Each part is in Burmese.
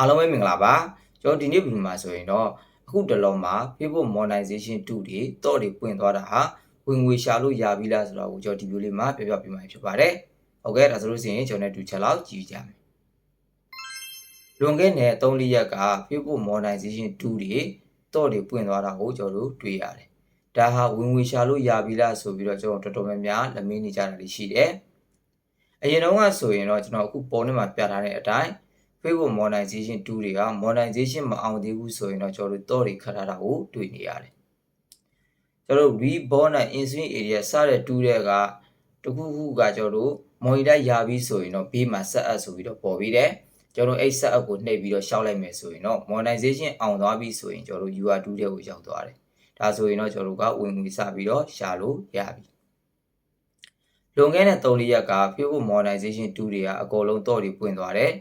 အားလုံးပဲမင်္ဂလာပါကျွန်တော်ဒီနေ့ဗီဒီယိုမှာဆိုရင်တော့အခုတလုံးမှာ Facebook monetization 2တွေတော့တွေပွင့်သွားတာဟာဝင်ငွေရှာလို့ရပြီလားဆိုတော့ကိုကျွန်တော်ဒီဗီဒီယိုလေးမှာပြပြပြမှာဖြစ်ပါတယ်ဟုတ်ကဲ့ဒါဆိုလို့ရှိရင်ကျွန်တော်တို့ချက်လောက်ကြည့်ကြမယ်လွန်ခဲ့တဲ့3-4ရက်က Facebook monetization 2တွေတော့တွေပွင့်သွားတာကိုကျွန်တော်တို့တွေ့ရတယ်ဒါဟာဝင်ငွေရှာလို့ရပြီလားဆိုပြီးတော့ကျွန်တော်တော်တော်များများလက်မင်းနေကြတာတွေရှိတယ်အရင်တော့ကဆိုရင်တော့ကျွန်တော်အခုပေါ်နေမှာပြထားတဲ့အတိုင်း Facebook monetization 2တွေက monetization မအောင်သေးဘူးဆိုရင်တော့ကျွန်တော်တို့တော့တွေခတ်ထားတာကိုတွေ့နေရတယ်ကျွန်တော်တို့ reborn နဲ့ insulin area စတဲ့2တွေကတခုခုကကျွန်တော်တို့ monitor ရပြီးဆိုရင်တော့ဘေးမှာ set up ဆိုပြီးတော့ပေါ်ပြီးတယ်ကျွန်တော်တို့အဲ့ set up ကိုနှိပ်ပြီးတော့ရှောက်လိုက်မယ်ဆိုရင်တော့ monetization အောင်သွားပြီဆိုရင်ကျွန်တော်တို့ UR2 တွေကိုရောက်သွားတယ်ဒါဆိုရင်တော့ကျွန်တော်တို့ကဝင်ငွေစပြီးတော့ရှာလို့ရပြီလွန်ခဲ့တဲ့3လရက်က Facebook monetization 2တွေကအကုန်လုံးတော့တွေပွင့်သွားတယ်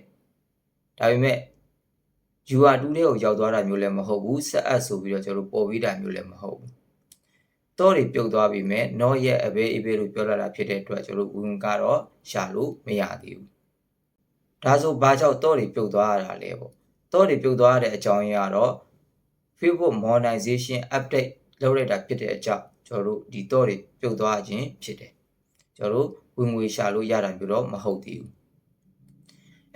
ဒါပေမဲ့ UR2 တွေကိုရောက်သွားတာမျိုးလည်းမဟုတ်ဘူးဆက်အပ်ဆိုပြီးတော့ကျွန်တော်တို့ပေါ်ပြီးတာမျိုးလည်းမဟုတ်ဘူးတော့တွေပြုတ်သွားပြီမဲ့ not yet available လို့ပြောလာတာဖြစ်တဲ့အတွက်ကျွန်တော်တို့ဝင်ကတော့ရှာလို့မရသေးဘူးဒါဆိုဘာကြောင့်တော့တွေပြုတ်သွားရတာလဲပေါ့တော့တွေပြုတ်သွားရတဲ့အကြောင်းရင်းကတော့ Facebook monetization update လုပ်လိုက်တာဖြစ်တဲ့အကြောင်းကျွန်တော်တို့ဒီတော့တွေပြုတ်သွားခြင်းဖြစ်တယ်ကျွန်တော်တို့ဝင်ငွေရှာလို့ရတာမျိုးတော့မဟုတ်သေးဘူး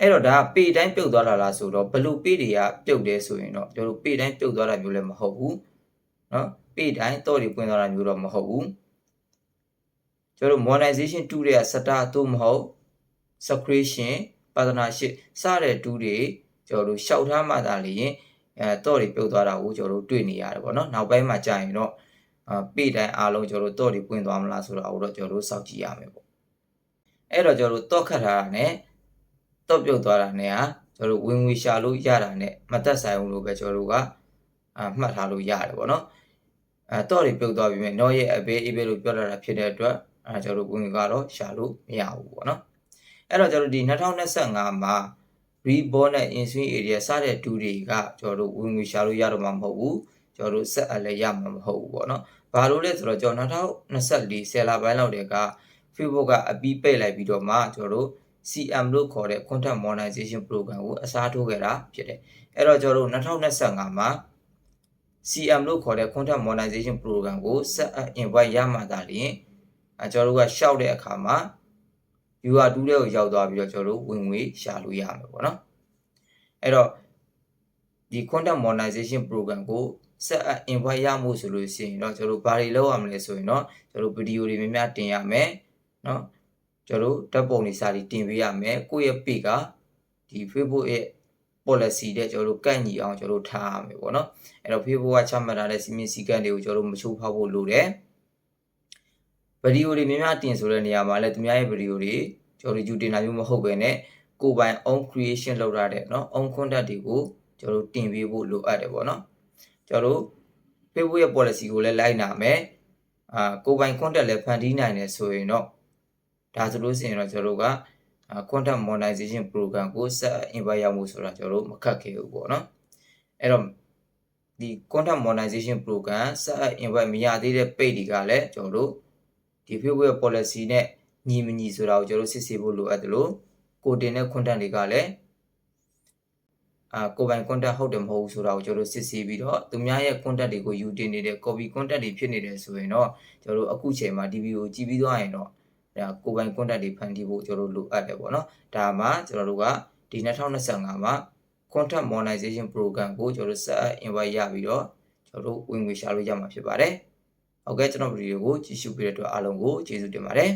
အဲ့တော့ဒါပေတိုင်းပြုတ်သွားတာလားဆိုတော့ဘလို့ပေတွေကပြုတ်တယ်ဆိုရင်တော့ကျွန်တော်တို့ပေတိုင်းပြုတ်သွားတာမျိုးလည်းမဟုတ်ဘူးเนาะပေတိုင်းတော့တွေပွင့်သွားတာမျိုးတော့မဟုတ်ဘူးကျွန်တော်တို့ monetization 2တွေက setter သို့မဟုတ် subscription partnership စတဲ့2တွေကျွန်တော်တို့ရှောက်ထားမှသာလျှင်အဲတော့တွေပြုတ်သွားတာကိုကျွန်တော်တို့တွေ့နေရတယ်ပေါ့နော်နောက်ပိုင်းမှာကြာရင်တော့အပေတိုင်းအားလုံးကျွန်တော်တို့တော့တွေပွင့်သွားမလားဆိုတာကိုတော့ကျွန်တော်တို့စောင့်ကြည့်ရမယ်ပေါ့အဲ့တော့ကျွန်တော်တို့တော့ခတ်ထားတာ ਨੇ တော့ပြုတ်သွားတာ ਨੇ ဟာကျွန်တော်တို့ဝင်ငွေရှာလို့ရတာ ਨੇ မသက်ဆိုင်ဘူးလို့ပဲကျွန်တော်တို့ကအမှတ်ထားလို့ရတယ်ပေါ့နော်အဲတော့တွေပြုတ်သွားပြီမဲ့ not yet available လို့ပြောလာတာဖြစ်တဲ့အတွက်အဲကျွန်တော်တို့ဝင်ငွေကတော့ရှာလို့မရဘူးပေါ့နော်အဲ့တော့ကျွန်တော်တို့ဒီ2025မှာ reborn နဲ့ insulin area စတဲ့တူတွေကကျွန်တော်တို့ဝင်ငွေရှာလို့ရတော့မှာမဟုတ်ဘူးကျွန်တော်တို့ဆက်အလည်းရမှာမဟုတ်ဘူးပေါ့နော်ဘာလို့လဲဆိုတော့ကျွန်တော်2024ဆယ်လပိုင်းလောက်တည်းက Facebook ကအပြီးပိတ်လိုက်ပြီးတော့မှကျွန်တော်တို့ CM လို့ခေါ်တဲ့ content monetization program ကိုအစားထိုးခဲ့တာဖြစ်တယ်အဲ့တော့ကျွန်တော်တို့2025မှာ CM လို့ခေါ်တဲ့ content monetization program ကိုဆက် invite ရမှသာလျှင်အဲကျွန်တော်တို့ကရှောက်တဲ့အခါမှာ UR2 တွေကိုရောက်သွားပြီးတော့ကျွန်တော်တို့ဝင်ငွေရှာလို့ရမှာပေါ့နော်အဲ့တော့ဒီ content monetization program ကိုဆက် invite ရမှုဆိုလို့ရှိရင်တော့ကျွန်တော်တို့ဘာတွေလုပ်ရမလဲဆိုရင်တော့ကျွန်တော်တို့ဗီဒီယိုတွေများများတင်ရမယ်နော် ကျွန်တော်တို့ဓာတ်ပုံတွေစာတွေတင်ပေးရမယ်ကိုယ့်ရဲ့ page ကဒီ Facebook ရဲ့ policy တဲ့ကျွန်တော်တို့ကန့်ညီအောင်ကျွန်တော်တို့ထားရမယ်ပေါ့နော်အဲ့တော့ Facebook ကချမှတ်ထားတဲ့စီမင်းစည်းကမ်းတွေကိုကျွန်တော်တို့မချိုးဖောက်ဖို့လိုတယ်ဗီဒီယိုတွေများများတင်ဆိုတဲ့နေရာမှာလည်းသူများရဲ့ဗီဒီယိုတွေကျွန်တော်တို့ယူတင်တာမျိုးမဟုတ်ပဲねကိုယ်ပိုင် own creation လုပ်ရတဲ့เนาะ own content တွေကိုကျွန်တော်တို့တင်ပေးဖို့လိုအပ်တယ်ပေါ့เนาะကျွန်တော်တို့ Facebook ရဲ့ policy ကိုလည်းလိုက်နာမယ်အာကိုယ်ပိုင် content လည်းဖန်တီးနိုင်တယ်ဆိုရင်တော့ ဒါဆိုလို့ရှိရင်တော့ကျွန်တော်တို့က quantum modernization program ကို set invite ရမှုဆိုတာကျွန်တော်တို့မခက်ခဲဘူးပေါ့နော်အဲ့တော့ဒီ quantum modernization program set invite မရသေးတဲ့ page တွေကလည်းကျွန်တော်တို့ဒီ future policy နဲ့ညီမညီဆိုတာကိုကျွန်တော်တို့စစ်ဆေးဖို့လိုအပ်တယ်လို့ကိုတင်တဲ့ quantum တွေကလည်းအာကိုပိုင် contact ဟုတ်တယ်မဟုတ်ဘူးဆိုတာကိုကျွန်တော်တို့စစ်ဆေးပြီးတော့သူများရဲ့ contact တွေကိုယူတင်နေတဲ့ copy contact တွေဖြစ်နေတယ်ဆိုရင်တော့ကျွန်တော်တို့အခုချိန်မှာ DB ကိုကြည့်ပြီးသွားရင်တော့ ဒါကိုပိုင် content တွေဖန်တီးဖို့ကျွန်တော်တို့လိုအပ်တယ်ပေါ့နော်ဒါမှကျွန်တော်တို့ကဒီ2025မှာ content monetization program ကိုကျွန်တော်တို့ဆက် invite ရပြီးတော့ကျွန်တော်တို့ဝင်ငွေရှာလို့ရမှာဖြစ်ပါတယ်ဟုတ်ကဲ့ကျွန်တော်ဗီဒီယိုကိုကြည့်ရှုပေးတဲ့အတွက်အားလုံးကိုကျေးဇူးတင်ပါတယ်